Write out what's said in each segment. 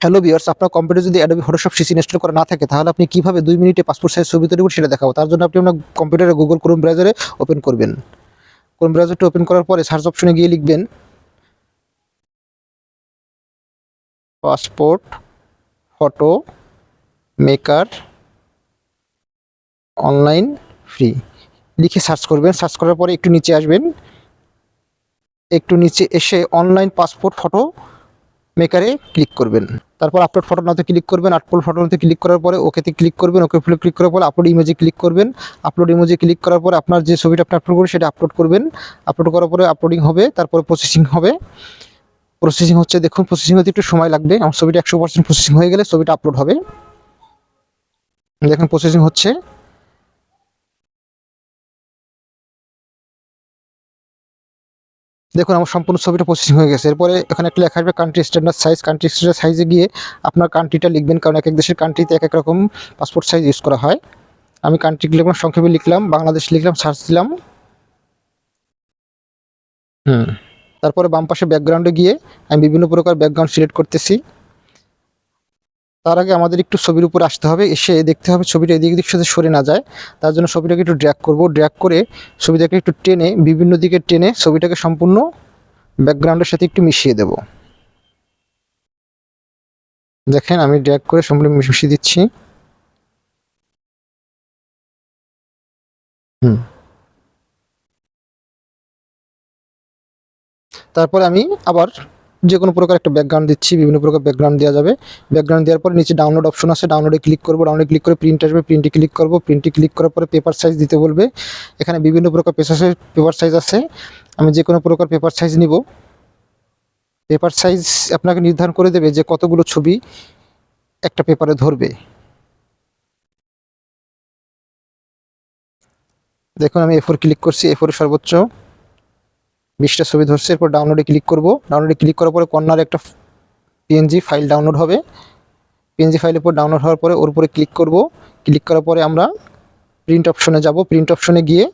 Hello viewers আপনার computer যদি Adobe Photoshop CC install করা না থাকে, তাহলে আপনি কীভাবে দুই মিনিটে পাসপোর্ট সাইজ ছবি তৈরি করবেন সেটা দেখাবো। তার জন্য আপনি আপনার কম্পিউটারে গুগল ক্রোম ব্রাউজারে ওপেন করবেন। ক্রোম ব্রাউজারটি ওপেন করার পরে সার্চ অপশনে গিয়ে লিখবেন passport photo maker online free লিখে সার্চ করবেন সার্চ করার পরে একটু নিচে আসবেন। একটু নিচে এসে অনলাইন পাসপোর্ট ফটো মেকারে ক্লিক করবেন। তারপর আপলোড ফটো নাতে ক্লিক করবেন আপলোড ফটো নাতে ক্লিক করার পরে ওকেতে ক্লিক করবেন ওকে ফুলে ক্লিক করার পরে আপলোড ইমেজে ক্লিক করবেন। আপলোড ইমেজে ক্লিক করার পরে আপনার যে ছবিটা আপনি আপলোড করবেন, সেটা আপলোড করবেন। আপলোড করার পরে আপলোডিং হবে, তারপরে প্রসেসিং হবে। প্রসেসিং হচ্ছে দেখুন প্রসেসিং হতে একটু সময় লাগবে। আমার ছবিটা একশো পার্সেন্ট প্রসেসিং হয়ে গেলে ছবিটা আপলোড হবে। দেখুন প্রসেসিং হচ্ছে। দেখুন, আমার সম্পূর্ণ ছবিটা প্রসেসিং হয়ে গেছে। এরপরে এখানে একটা লেখা আসবে country standard size country standard সাইজে গিয়ে আপনার কান্ট্রিটা লিখবেন, কারণ এক এক দেশের কান্ট্রিতে এক এক রকম পাসপোর্ট সাইজ ইউজ করা হয়। আমি কান্ট্রি লিখলাম, সংক্ষেপে লিখলাম, বাংলাদেশ লিখলাম সার্চ দিলাম। হুম। তারপরে বাম পাশে ব্যাকগ্রাউন্ডে গিয়ে আমি বিভিন্ন প্রকার ব্যাকগ্রাউন্ড সিলেক্ট করতেছি। তার আগে আমাদের একটু ছবির উপর আসতে হবে, এসে দেখতে হবে ছবিটা এদিক দিক সাথে সরে না যায়। তার জন্য ছবিটাকে একটু ড্র্যাক করব ড্র্যাগ করে ছবিটাকে একটু টেনে, বিভিন্ন দিকে টেনে ছবিটাকে সম্পূর্ণ ব্যাকগ্রাউন্ডের সাথে একটু মিশিয়ে দেব। দেখেন, আমি ড্র্যাগ করে সম্পূর্ণ মিশিয়ে দিচ্ছি। হুম। তারপরে আমি আবার যে কোনো প্রকার একটা ব্যাকগ্রাউন্ড দিচ্ছি, বিভিন্ন প্রকার ব্যাকগ্রাউন্ড দেওয়া যাবে। ব্যাকগ্রাউন্ড দেওয়ার পরে নিচে ডাউনলোড অপশন আছে ডাউনলোডে ক্লিক করব ডাউনলোডে ক্লিক করে প্রিন্ট আসবে প্রিন্টে ক্লিক করব প্রিন্টে ক্লিক করার পরে পেপার সাইজ দিতে বলবে। এখানে বিভিন্ন প্রকার পেপার পেপার সাইজ আছে। আমি যে কোনো প্রকার পেপার সাইজ নিব। পেপার সাইজ আপনাকে নির্ধারণ করে দেবে যে কতগুলো ছবি একটা পেপারে ধরবে। দেখুন আমি এফোর ক্লিক করছি এ এফোরে সর্বোচ্চ। বিশটা ছবি ধরছে, এরপর ডাউনলোডে ক্লিক করব। ডাউনলোডে ক্লিক করার পরে কর্নারে একটা পিএনজি ফাইল ডাউনলোড হবে। পিএনজি ফাইলের উপর ডাউনলোড হওয়ার পরে ওর উপরে ক্লিক করব। ক্লিক করার পরে আমরা প্রিন্ট অপশনে যাব। প্রিন্ট অপশনে গিয়ে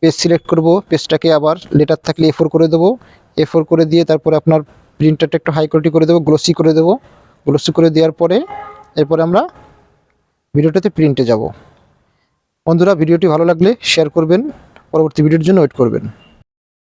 পেজ সিলেক্ট করব। পেজটাকে আবার লেটার থাকলে এ ফোর করে দেবো। এ ফোর করে দিয়ে তারপরে আপনার প্রিন্টারটা একটু হাই কোয়ালিটি করে দেবো গ্লোসি করে দেবো। গ্লোসি করে দেওয়ার পরে এরপরে আমরা ভিডিওটাতে প্রিন্টে যাব। বন্ধুরা, ভিডিওটি ভালো লাগলে শেয়ার করবেন। পরবর্তী ভিডিওর জন্য ওয়েট করবেন।